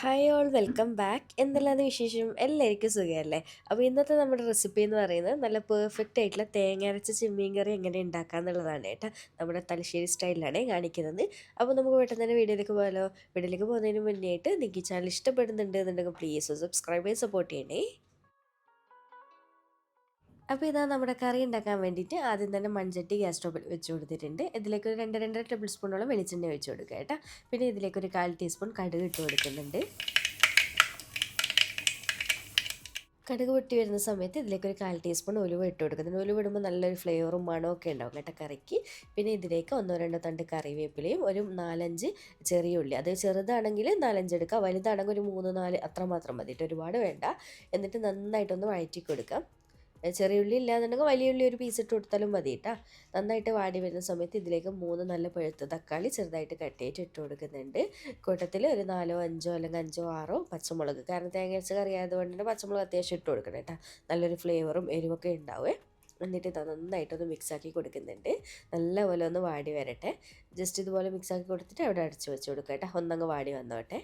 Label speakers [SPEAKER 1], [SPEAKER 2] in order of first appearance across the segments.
[SPEAKER 1] Hi all welcome back എന്തെല്ലാന്ന് വിശേഷം? എല്ലാവർക്കും സുഖമല്ലേ? അപ്പോൾ ഇന്നത്തെ നമ്മുടെ റെസിപ്പി എന്ന് പറയുന്നത് നല്ല പെർഫെക്റ്റ് ആയിട്ടുള്ള തേങ്ങ അരച്ച ചെമ്മീൻ കറി എങ്ങനെ ഉണ്ടാക്കുക എന്നുള്ളതാണ് കേട്ടോ. നമ്മുടെ തലശ്ശേരി സ്റ്റൈലിലാണ് കാണിക്കുന്നത്. അപ്പോൾ നമുക്ക് പെട്ടെന്ന് തന്നെ വീഡിയോയിലേക്ക് പോകാമല്ലോ വീഡിയോയിലേക്ക് പോകുന്നതിന് മുന്നേ ആയിട്ട് നിങ്ങൾക്ക് ചാനൽ ഇഷ്ടപ്പെടുന്നുണ്ട് എന്നുണ്ടെങ്കിൽ പ്ലീസ് സബ്സ്ക്രൈബ് ചെയ്ത് സപ്പോർട്ട് ചെയ്യണേ. അപ്പോൾ ഇതാ നമ്മുടെ കറി ഉണ്ടാക്കാൻ വേണ്ടിയിട്ട് ആദ്യം തന്നെ മൺചട്ടി ഗ്യാസ് സ്റ്റോപ്പിൽ വെച്ച് കൊടുത്തിട്ടുണ്ട്. ഇതിലേക്ക് ഒരു രണ്ട് രണ്ടര ടേബിൾ സ്പൂണോളം വെളിച്ചെണ്ണ ഒഴിച്ച് കൊടുക്കുക കേട്ടോ. പിന്നെ ഇതിലേക്ക് ഒരു കാൽ ടീസ്പൂൺ കടുക് ഇട്ട് കൊടുക്കുന്നുണ്ട്. കടുക് പൊട്ടി വരുന്ന സമയത്ത് ഇതിലേക്ക് ഒരു കാൽ ടീസ്പൂൺ ഉലുവ ഇട്ട് കൊടുക്കുന്നുണ്ട്. ഉലുവ ഇടുമ്പോൾ നല്ലൊരു ഫ്ലേവറും മണവും ഒക്കെ ഉണ്ടാവും കേട്ടോ കറിക്ക്. പിന്നെ ഇതിലേക്ക് ഒന്നോ രണ്ടോ തണ്ട് കറിവേപ്പിലയും ഒരു നാലഞ്ച് ചെറിയ ഉള്ളി. അത് ചെറുതാണെങ്കിൽ നാലഞ്ച് എടുക്കുക വലുതാണെങ്കിൽ ഒരു മൂന്ന് നാല് അത്ര മാത്രം മതി ഒരുപാട് വേണ്ട. എന്നിട്ട് നന്നായിട്ടൊന്ന് വഴറ്റി കൊടുക്കാം. ചെറിയ ഉള്ളി ഇല്ലാന്നുണ്ടെങ്കിൽ വലിയ ഉള്ളി ഒരു പീസ് ഇട്ട് കൊടുത്താലും മതി കേട്ടോ നന്നായിട്ട് വാടി വരുന്ന സമയത്ത് ഇതിലേക്ക് മൂന്ന് നല്ല പഴുത്ത തക്കാളി ചെറുതായിട്ട് കട്ടിയായിട്ട് ഇട്ട് കൊടുക്കുന്നുണ്ട്. കൂട്ടത്തിൽ ഒരു നാലോ അഞ്ചോ അല്ലെങ്കിൽ അഞ്ചോ ആറോ പച്ചമുളക്. കാരണം തേങ്ങ അരച്ച കറി ആയതുകൊണ്ട് പച്ചമുളക് അത്യാവശ്യം ഇട്ട് കൊടുക്കണം കേട്ടോ നല്ലൊരു ഫ്ലേവറും എരിവൊക്കെ ഉണ്ടാവേ. എന്നിട്ട് ഇത് നന്നായിട്ടൊന്ന് മിക്സാക്കി കൊടുക്കുന്നുണ്ട്. നല്ലപോലെ ഒന്ന് വാടി വരട്ടെ. ജസ്റ്റ് ഇതുപോലെ മിക്സാക്കി കൊടുത്തിട്ട് അവിടെ അടച്ചു വെച്ച് കൊടുക്കാം കേട്ടോ ഒന്നങ്ങ് വാടി വന്നോട്ടെ.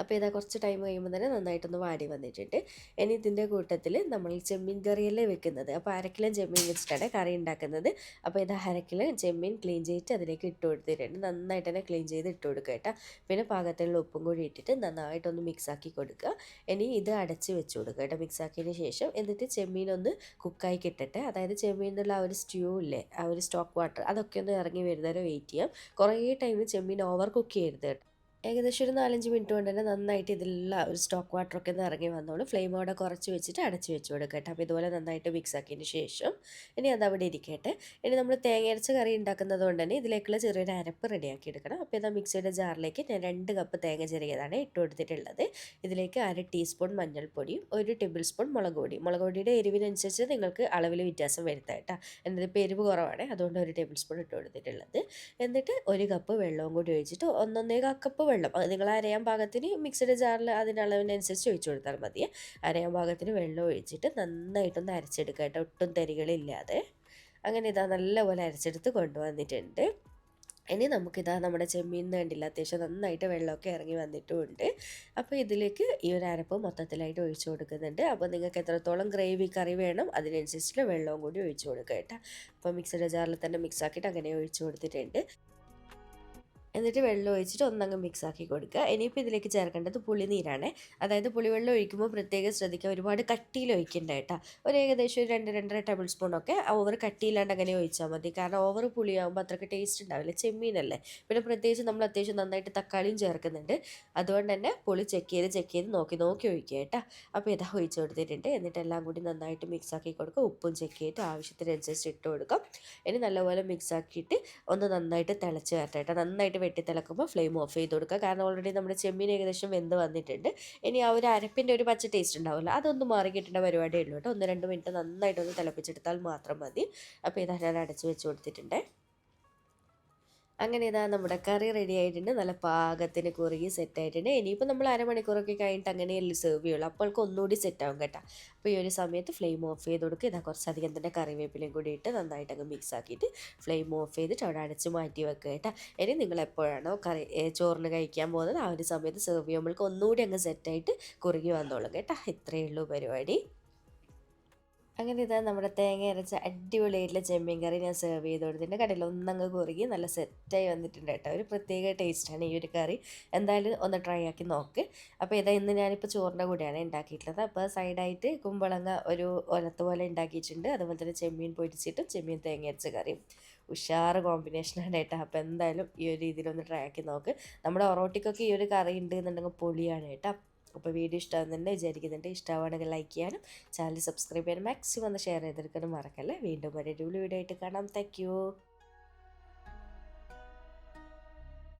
[SPEAKER 1] അപ്പോൾ ഇതാ കുറച്ച് ടൈം കഴിയുമ്പോൾ തന്നെ നന്നായിട്ടൊന്ന് വാടി വന്നിട്ടുണ്ട്. ഇനി ഇതിന്റെ കൂട്ടത്തിൽ നമ്മൾ ചെമ്മീൻ കറിയല്ലേ വെക്കുന്നത്. അപ്പോൾ അരക്കിലും ചെമ്മീൻ വെച്ചിട്ടാണ് കറി ഉണ്ടാക്കുന്നത്. അപ്പോൾ ഇതാ അരക്കിലും ചെമ്മീൻ ക്ലീൻ ചെയ്തിട്ട് അതിലേക്ക് ഇട്ട് കൊടുത്തിട്ടുണ്ട്. നന്നായിട്ട് തന്നെ ക്ലീൻ ചെയ്ത് ഇട്ട് കൊടുക്കുക കേട്ടോ. പിന്നെ പാകത്തിലുള്ള ഉപ്പും കൂടി ഇട്ടിട്ട് നന്നായിട്ടൊന്ന് മിക്സാക്കി കൊടുക്കുക. ഇനി ഇത് അടച്ച് വെച്ച് കൊടുക്കുക കേട്ടോ. മിക്സാക്കിയതിന് ശേഷം എന്നിട്ട് ചെമ്മീൻ ഒന്ന് കുക്കായി കിട്ടട്ടെ. അതായത് ചെമ്മീനുള്ള ആ ഒരു സ്റ്റ്യൂ ഇല്ലേ ആ ഒരു സ്റ്റോക്ക് വാട്ടർ അതൊക്കെ ഒന്ന് ഇറങ്ങി വരുന്നവരെ വെയിറ്റ് ചെയ്യാം. കുറേ ടൈമിൽ ചെമ്മീൻ ഓവർ കുക്ക് ചെയ്യരുത് കേട്ടോ. ഏകദേശം ഒരു നാലഞ്ച് മിനിറ്റ് കൊണ്ട് തന്നെ നന്നായിട്ട് ഇതിലുള്ള ഒരു സ്റ്റോക്ക് വാട്ടറൊക്കെ ഒന്ന് ഇറങ്ങി വന്നോളൂ. ഫ്ലെയിം അവിടെ കുറച്ച് വെച്ചിട്ട് അടച്ച് വെച്ച് കൊടുക്കട്ടെ അപ്പോൾ ഇതുപോലെ നന്നായിട്ട് മിക്സ് ആക്കിയതിന് ശേഷം ഇനി അത് അവിടെ ഇരിക്കട്ടെ. ഇനി നമ്മൾ തേങ്ങ അരച്ച കറി ഉണ്ടാക്കുന്നത് കൊണ്ട് തന്നെ ഇതിലേക്കുള്ള ചെറിയൊരു അരപ്പ് റെഡിയാക്കി എടുക്കണം. അപ്പോൾ ഇതാ മിക്സിയുടെ ജാറിലേക്ക് ഞാൻ രണ്ട് കപ്പ് തേങ്ങ ചെറിയതാണ് ഇട്ട് കൊടുത്തിട്ടുള്ളത്. ഇതിലേക്ക് അര ടീസ്പൂൺ മഞ്ഞൾപ്പൊടിയും ഒരു ടേബിൾ സ്പൂൺ മുളക് പൊടി മുളക് പൊടിയുടെ എരിവിനനുസരിച്ച് നിങ്ങൾക്ക് അളവിൽ വ്യത്യാസം വരുത്താം കേട്ടോ. എന്നിട്ട് എരിവ് കുറവാണ്. അതുകൊണ്ട് ഒരു ടേബിൾ സ്പൂൺ ഇട്ട് കൊടുത്തിട്ടുള്ളത്. എന്നിട്ട് ഒരു കപ്പ് വെള്ളവും കൂടി ഒഴിച്ചിട്ട് ഒന്നൊന്നേ കപ്പ് വെള്ളം. നിങ്ങൾ അരയാൻ പാകത്തിന് മിക്സഡ് ജാറിൽ അതിന്റെ അളവിനനുസരിച്ച് ഒഴിച്ചു കൊടുത്താൽ മതി. അരയാൻ പാകത്തിന് വെള്ളം ഒഴിച്ചിട്ട് നന്നായിട്ടൊന്ന് അരച്ചെടുക്കുക കേട്ടോ. ഒട്ടും തരികളില്ലാതെ. അങ്ങനെ ഇതാ നല്ലപോലെ അരച്ചെടുത്ത് കൊണ്ടുവന്നിട്ടുണ്ട്. ഇനി നമുക്കിതാ നമ്മുടെ ചെമ്മീൻ കണ്ടില്ല അത്യാവശ്യം നന്നായിട്ട് വെള്ളമൊക്കെ ഇറങ്ങി വന്നിട്ടുമുണ്ട്. അപ്പോൾ ഇതിലേക്ക് ഈ ഒരു അരപ്പ് മൊത്തത്തിലായിട്ട് ഒഴിച്ചു കൊടുക്കുന്നുണ്ട്. അപ്പോൾ നിങ്ങൾക്ക് എത്രത്തോളം ഗ്രേവി കറി വേണം അതിനനുസരിച്ചുള്ള വെള്ളവും കൂടി ഒഴിച്ചു കൊടുക്കുക കേട്ടോ. അപ്പോൾ മിക്സഡ് ജാറിൽ തന്നെ മിക്സ് ആക്കിയിട്ട് അങ്ങനെ ഒഴിച്ചു കൊടുത്തിട്ടുണ്ട്. എന്നിട്ട് വെള്ളം ഒഴിച്ചിട്ട് ഒന്നങ്ങ് മിക്സ് ആക്കി കൊടുക്കുക. ഇനിയിപ്പോൾ ഇതിലേക്ക് ചേർക്കേണ്ടത് പുളിനീരാണ്. അതായത് പുളിവെള്ളം ഒഴിക്കുമ്പോൾ പ്രത്യേകം ശ്രദ്ധിക്കുക. ഒരുപാട് കട്ടിയിൽ ഒഴിക്കേണ്ട കേട്ടോ. ഒരു ഏകദേശം ഒരു രണ്ട് രണ്ടര ടേബിൾ സ്പൂണൊക്കെ ഓവർ കട്ടിയില്ലാണ്ട് അങ്ങനെ ഒഴിച്ചാൽ മതി. കാരണം ഓവർ പുളിയാകുമ്പോൾ അത്രയ്ക്ക് ടേസ്റ്റ് ഉണ്ടാവില്ല. ചെമ്മീനല്ലേ. പിന്നെ പ്രത്യേകിച്ച് നമ്മൾ അത്യാവശ്യം നന്നായിട്ട് തക്കാളിയും ചേർക്കുന്നുണ്ട്. അതുകൊണ്ട് തന്നെ പുളി ചെക്ക് ചെയ്ത് ചെക്ക് ചെയ്ത് നോക്കി നോക്കി ഒഴിക്കുക കേട്ടോ. അപ്പോൾ ഇതാ ഒഴിച്ച് കൊടുത്തിട്ടുണ്ട്. എന്നിട്ട് എല്ലാം കൂടി നന്നായിട്ട് മിക്സ് ആക്കി കൊടുക്കുക. ഉപ്പും ചെക്ക് ചെയ്തിട്ട് ആവശ്യത്തിനനുസരിച്ച് ഇട്ട് കൊടുക്കാം. ഇനി നല്ലപോലെ മിക്സ് ആക്കിയിട്ട് ഒന്ന് നന്നായിട്ട് തിളച്ച് വരട്ടെ കേട്ടോ. നന്നായിട്ട് വെട്ടി തിളക്കുമ്പോൾ ഫ്ലെയിം ഓഫ് ചെയ്ത് കൊടുക്കുക. കാരണം ഓൾറെഡി നമ്മുടെ ചെമ്മീൻ ഏകദേശം വെന്ത് വന്നിട്ടുണ്ട്. ഇനി ആ ഒരു അരപ്പിന്റെ ഒരു പച്ച ടേസ്റ്റ് ഉണ്ടാവില്ല അതൊന്ന് മാറി കിട്ടേണ്ട പരിപാടിയേ കേട്ടോ. ഒന്ന് രണ്ട് മിനിറ്റ് നന്നായിട്ടൊന്ന് തിളപ്പിച്ചെടുത്താൽ മാത്രം മതി. അപ്പോൾ ഇതാ ഞാൻ അടച്ച് വെച്ച് കൊടുത്തിട്ടുണ്ട്. അങ്ങനെ ഇതാ നമ്മുടെ കറി റെഡി ആയിട്ടുണ്ട്. നല്ല പാകത്തിന് കുറുകി സെറ്റ് ആയിട്ടുണ്ട്. ഇനിയിപ്പോൾ നമ്മൾ അരമണിക്കൂറൊക്കെ കഴിഞ്ഞിട്ട് അങ്ങനെയല്ലേ സെർവ് ചെയ്യുള്ളൂ. അപ്പോൾക്ക് ഒന്നുകൂടി സെറ്റ് ആവും കേട്ടോ. അപ്പോൾ ഈ ഒരു സമയത്ത് ഫ്ലെയിം ഓഫ് ചെയ്ത് കൊടുക്കുക ഇതാ കുറച്ചധികം തന്നെ കറിവേപ്പിലയും കൂടി ഇട്ട് നന്നായിട്ട് അങ്ങ് മിക്സ് ആക്കിയിട്ട് ഫ്ലെയിം ഓഫ് ചെയ്തിട്ട് അവിടെ അടച്ച് മാറ്റി വെക്കുക കേട്ടോ. ഇനി നിങ്ങൾ എപ്പോഴാണോ കറി ചോറിന് കഴിക്കാൻ പോകുന്നത് ആ ഒരു സമയത്ത് സെർവ് ചെയ്യുമ്പോൾക്ക് ഒന്നുകൂടി അങ്ങ് സെറ്റായിട്ട് കുറുകി വന്നോളും കേട്ടോ. ഇത്രയേ ഉള്ളൂ പരിപാടി. അങ്ങനെ ഇതാ നമ്മുടെ തേങ്ങ അരച്ച അടിപൊളിയായിട്ടുള്ള ചെമ്മീൻ കറി ഞാൻ സെർവ് ചെയ്ത് കൊടുത്തിട്ടുണ്ട്. കടയിൽ ഒന്നങ്ങ് കുറുകി നല്ല സെറ്റായി വന്നിട്ടുണ്ട് കേട്ടോ. ഒരു പ്രത്യേക ടേസ്റ്റാണ് ഈ ഒരു കറി. എന്തായാലും ഒന്ന് ട്രൈ ആക്കി നോക്ക്. അപ്പോൾ ഇതാ ഇന്ന് ഞാനിപ്പോൾ ചോറിന്റെ കൂടെയാണ് ഉണ്ടാക്കിയിട്ടുള്ളത് അപ്പോൾ സൈഡായിട്ട് കുമ്പളങ്ങ ഒരു ഒലത്ത് പോലെ ഉണ്ടാക്കിയിട്ടുണ്ട് അതുപോലെ തന്നെ ചെമ്മീൻ പൊരിച്ചിട്ടും ചെമ്മീൻ തേങ്ങ അരച്ച കറിയും. ഉഷാറ് കോമ്പിനേഷനാണ് കേട്ടോ. അപ്പോൾ എന്തായാലും ഈ ഒരു രീതിയിലൊന്ന് ട്രൈ ആക്കി നോക്ക്. നമ്മുടെ ഒറോട്ടിക്കൊക്കെ ഈ ഒരു കറി ഉണ്ട് എന്നുണ്ടെങ്കിൽ പൊളിയാണ് കേട്ടോ. അപ്പോൾ വീഡിയോ ഇഷ്ടമാകുന്നുണ്ട് വിചാരിക്കുന്നുണ്ട് ഇഷ്ടമാണെങ്കിൽ ലൈക്ക് ചെയ്യാനും ചാനൽ സബ്സ്ക്രൈബ് ചെയ്യാനും മാക്സിമം ഒന്ന് ഷെയർ ചെയ്തെടുക്കാനും മറക്കല്ലേ? വീണ്ടും ഒരു വീഡിയോ ആയിട്ട് കാണാം. താങ്ക്